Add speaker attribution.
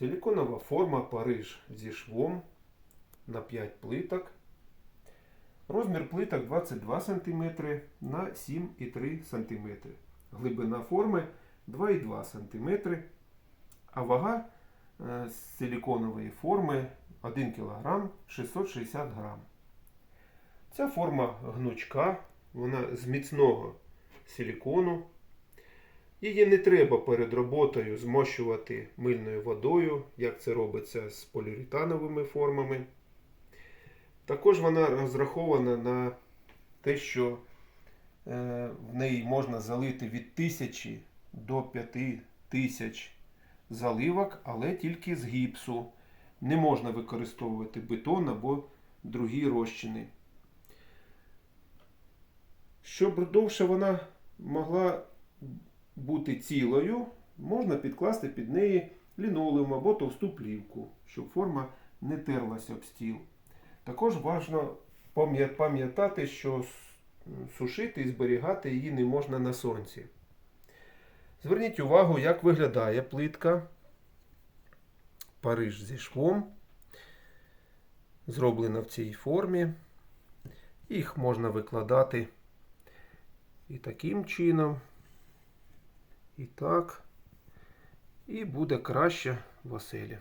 Speaker 1: Силіконова форма Париж зі швом на 5 плиток. Розмір плиток 22 см на 7,3 см. Глибина форми 2,2 см. А вага е, силіконової форми 1 кг 660 г. Ця форма гнучка, вона з міцного силікону. Її не треба перед роботою змощувати мильною водою, як це робиться з поліуретановими формами. Також вона розрахована на те, що е, в неї можна залити від 1000 до 5000 заливок, але тільки з гіпсу. Не можна використовувати бетон або другі розчини. Щоб довше вона могла бути цілою, можна підкласти під неї лінолеум або товсту плівку, щоб форма не терлася об стіл. Також важливо пам'ятати, що сушити і зберігати її не можна на сонці. Зверніть увагу, як виглядає плитка Париж зі швом. Зроблена в цій формі. Їх можна викладати і таким чином, і так. І буде краще в оселі.